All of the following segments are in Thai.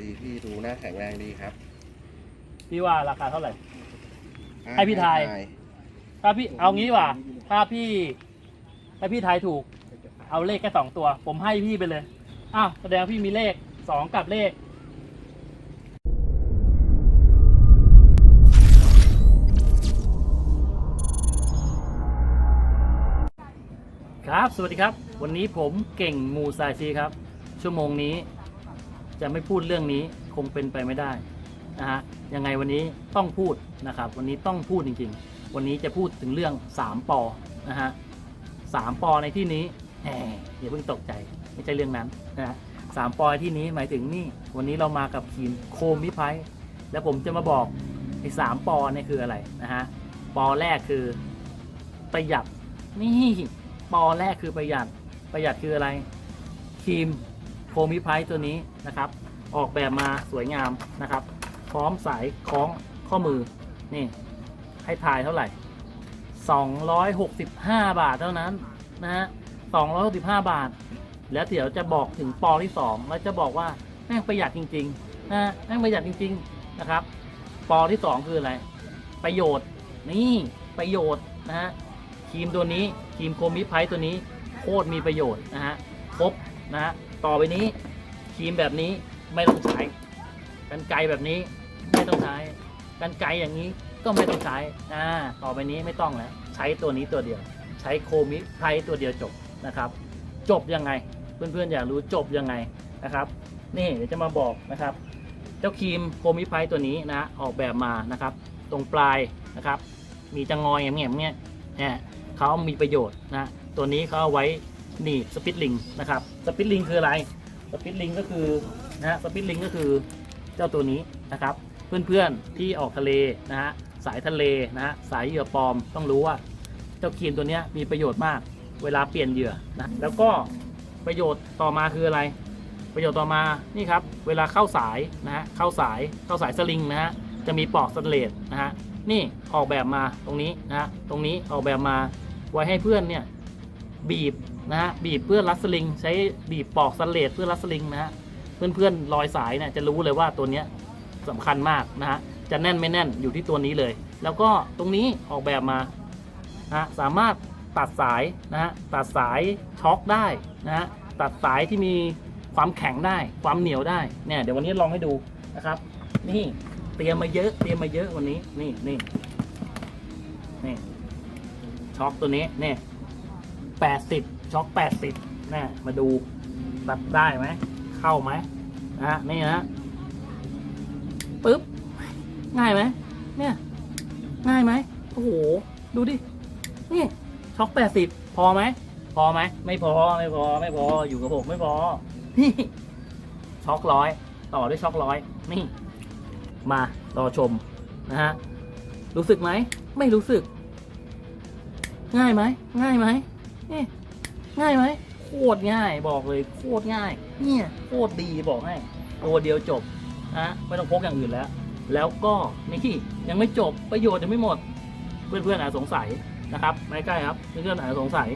ดีพี่ดูหน้าแข็งแรงดีครับพี่ว่าราคาเท่าไหร่ ให้พี่ทาย ถ้าพี่เอางี้ดีกว่า ถ้าพี่ถ้าพี่ทายถูก เอาเลขแค่สองตัว ผมให้พี่ไปเลยอ้าวแสดงว่าพี่มีเลขสองกับเลขครับ สวัสดีครับ วันนี้ผมเก่งมูซาชีครับ ชั่วโมงนี้ จะไม่พูดเรื่องนี้คงเป็นไปไม่ได้นะฮะยังไงวันนี้ต้องพูดนะครับ วันนี้ต้องพูดจริงๆ วันนี้จะพูดถึงเรื่อง 3ปอนะฮะสามปอในที่นี้แหมอย่าเพิ่งตกใจไม่ใช่เรื่องนั้นนะฮะสามปอที่นี้หมายถึงนี่วันนี้เรามากับทีมโคมิไพแล้วผมจะมาบอกไอ้สามปอเนี่ยคืออะไรนะฮะปอแรกคือประหยัดนี่ปอแรกคือประหยัดประหยัดคืออะไรครีม โคมิไพตัวนี้นะครับ ออกแบบมาสวยงามนะครับ พร้อมสายคล้องข้อมือนี่ให้ทายเท่าไหร่ 265 บาทเท่านั้นนะฮะ265 บาท แล้วเดี๋ยวจะบอกถึงปอที่ 2 แล้วจะบอกว่าแม่งประหยัดจริงๆนะฮะแม่งประหยัดจริง ๆนะครับ ปอที่ 2 คืออะไร ประโยชน์นี่ประโยชน์นะฮะครีมตัวนี้ครีมโคมิไพตัวนี้โคตรมีประโยชน์นะฮะครบนะฮะ ต่อไปนี้ครีมแบบนี้ไม่ต้องใช้กันไกรแบบนี้ไม่ต้องใช้กันไกรอย่างนี้ก็ไม่ต้องใช้อ่าต่อไปนี้ไม่ต้องแล้วใช้ตัวนี้ตัวเดียว ใช้โคมิไพตัวเดียวจบนะครับ จบยังไง เพื่อนๆอยากรู้จบยังไงนะครับ นี่เดี๋ยวจะมาบอกนะครับ เจ้าครีมโคมิไพตัวนี้นะออกแบบมานะครับ ตรงปลายนะครับ มีจะงอยแง่ๆเนี่ยเนี่ยเขามีประโยชน์นะตัวนี้เขาเอาไว้ นีบสปิตลิงนะครับสปิตลิงคืออะไรสปิตลิงก็คือนะฮะสปิตลิงก็คือเจ้าตัวนี้นะครับ เพื่อนๆที่ออกทะเลนะฮะสายทะเลนะฮะสายเหยื่อปลอมต้องรู้ว่า เจ้าครีมตัวนี้มีประโยชน์มากเวลาเปลี่ยนเหยื่อนะแล้วก็ประโยชน์ต่อมาคืออะไร ประโยชน์ต่อมานี่ครับเวลาเข้าสายนะฮะเข้าสายเข้าสายสลิงนะฮะจะมีปลอกสเลสนะฮะนี่ออกแบบมาตรงนี้นะฮะตรงนี้ออกแบบมาไว้ให้เพื่อนเนี่ย บีบนะฮะบีบเพื่อรัดสลิง ใช้บีบปอกสเลสเพื่อรัดสลิงนะฮะเพื่อนๆรอยสายเนี่ยจะรู้เลยว่าตัวเนี้ยสำคัญมากนะฮะจะแน่นไม่แน่นอยู่ที่ตัวนี้เลย แล้วก็ตรงนี้ออกแบบมานะฮะสามารถตัดสายนะฮะตัดสายช็อคได้นะฮะตัดสายที่มีความแข็งได้ความเหนียวได้เนี่ยเดี๋ยววันนี้ลองให้ดูนะครับนี่เตรียมมาเยอะเตรียมมาเยอะวันนี้นี่นี่นี่ช็อคตัวนี้เนี่ย แปดสิบช็อคแปดสิบนะมาดูตัดได้ไหม เข้าไหมนะนี่นะปึ๊บ ง่ายไหมเนี่ย ง่ายไหมโอ้โห ดูดิ นี่ช็อคแปดสิบพอไหม พอไหม ไม่พอ ไม่พอ ไม่พอ อยู่กับผมไม่พอ นี่ ช็อกร้อย ต่อด้วยช็อกร้อย นี่ มารอชมนะฮะ รู้สึกไหม ไม่รู้สึก ง่ายไหม ง่ายไหม นี่ง่ายไหมโคตรง่ายบอกเลยโคตรง่าย เนี่ยโคตรดีบอกให้ ตัวเดียวจบนะไม่ต้องพกอย่างอื่นแล้ว แล้วก็นี่ยังไม่จบประโยชน์ยังไม่หมด เพื่อนๆอาจสงสัยนะครับไม่ใกล้ครับเพื่อนๆอาจสงสัย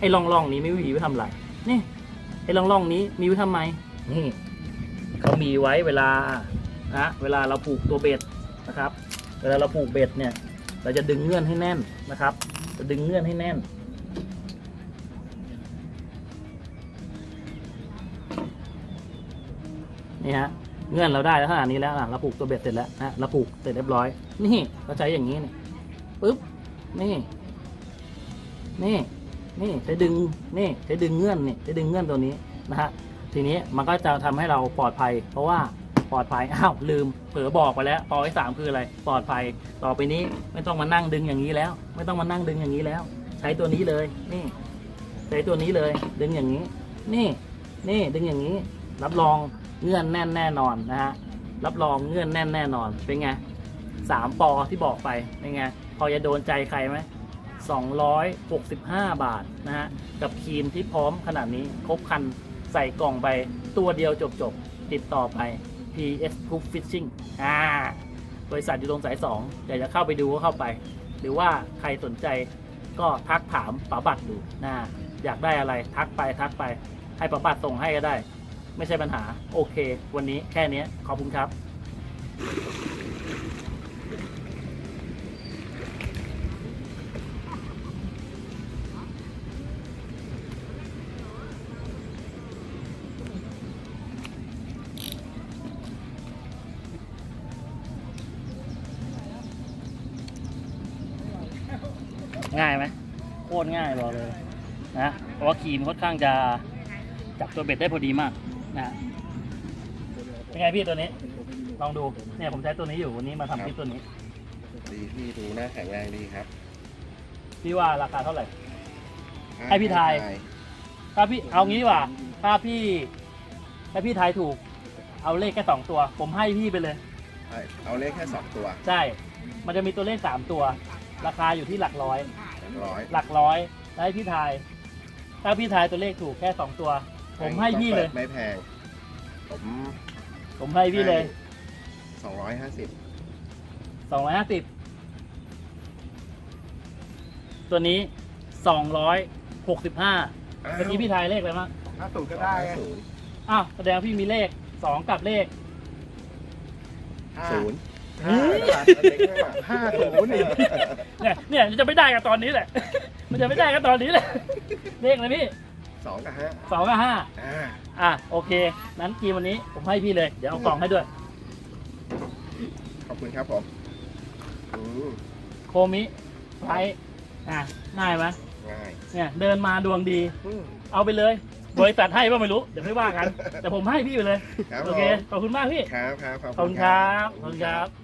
ไอ้ร่องร่องนี้มีวิธีไว้ทำอะไรนี่ไอ้ร่องร่องนี้มีไว้ทำไมนี่เขามีไว้เวลานะเวลาเราผูกตัวเบ็ดนะครับ เวลาเราผูกเบ็ดเนี่ย เราจะดึงเงื่อนให้แน่นนะครับ จะดึงเงื่อนให้แน่น นี่ฮะเงื่อนเราได้แล้วขนาดนี้แล้วอะเราผูกตัวเบ็ดเสร็จแล้วนะเราผูกเสร็จเรียบร้อย นี่เราใช้อย่างนี้นี่ปึ๊บนี่ นี่นี่ใช้ดึงนี่ใช้ดึงเงื่อนนี่ใช้ดึงเงื่อนตัวนี้นะฮะทีนี้มันก็จะทำให้เราปลอดภัย เพราะว่าปลอดภัยอ้าวลืม เผลอบอกไปแล้วปอที่สามคืออะไรปลอดภัยต่อไปนี้ไม่ต้องมานั่งดึงอย่างนี้แล้ว ไม่ต้องมานั่งดึงอย่างนี้แล้ว ใช้ตัวนี้เลย นี่ ใช้ตัวนี้เลย ดึงอย่างนี้ นี่ นี่ดึงอย่างนี้ รับรอง เงื่อนแน่นแน่นอนนะฮะรับรองเงื่อนแน่นแน่นอนเป็นไงสามปอที่บอกไปเป็นไงพอจะโดนใจใครไหม265 บาทนะฮะ กับครีมที่พร้อมขนาดนี้ครบคันใส่กล่องไป ตัวเดียวจบจบติดต่อไป PS Group Fishing อ่าบริษัทอยู่ตรงสายสองอยากจะเข้าไปดูก็เข้าไป หรือว่าใครสนใจก็ทักถามป๋าบัตรดูนะอยากได้อะไรทักไปทักไป ให้ป๋าบัตรส่งให้ก็ได้ ไม่ใช่ปัญหา โอเค วันนี้แค่นี้ขอบคุณครับง่ายไหมโคตรง่ายบอกเลยนะเพราะว่าครีมค่อนข้างจะจับตัวเบ็ดได้พอดีมาก นะเป็นไงพี่ตัวนี้ ลองดูเนี่ยผมใช้ตัวนี้อยู่วันนี้มาทำคลิปตัวนี้ ดีพี่ดูน่าแข็งแรงดีครับ พี่ว่าราคาเท่าไหร่ ให้พี่ทาย ถ้าพี่เอางี้ดีกว่า ถ้าพี่ถ้าพี่ทายถูก เอาเลขแค่สองตัว ผมให้พี่ไปเลยให้เอาเลขแค่สองตัว ใช่ มันจะมีตัวเลขสามตัว ราคาอยู่ที่หลักร้อยร้อยหลักร้อยแล้วให้พี่ทาย ถ้าพี่ทายตัวเลขถูกแค่สองตัว ผมให้พี่เลย ไม่แพง ผมผมให้พี่เลยสองร้อยห้าสิบสองร้อยห้าสิบตัวนี้สองร้อยหกสิบห้าเมื่อกี้พี่ทายเลขอะไรมั้งห้าสูตรก็ได้ไงศูนย์อ้าวแสดงว่าพี่มีเลขสองกับเลขห้าศูนย์ห้าห้าศูนย์นี่เนี่ยเนี่ยจะไม่ได้กันตอนนี้แหละ มันจะไม่ได้กันตอนนี้แหละเลขอะไรพี่ สองกับห้าสองกับห้าอ่าอะโอเค นั้นกีวันนี้ผมให้พี่เลย เดี๋ยวเอากล่องให้ด้วย ขอบคุณครับผมอืมโคมิไพรอะง่ายไหมง่ายเนี่ยเดินมาดวงดี อืมเอาไปเลยบริษัทให้ป่ะไม่รู้ เดี๋ยวไม่ว่ากัน แต่ผมให้พี่ไปเลย ครับโอเคผมขอบคุณมากพี่ ครับครับขอบคุณครับขอบคุณครับ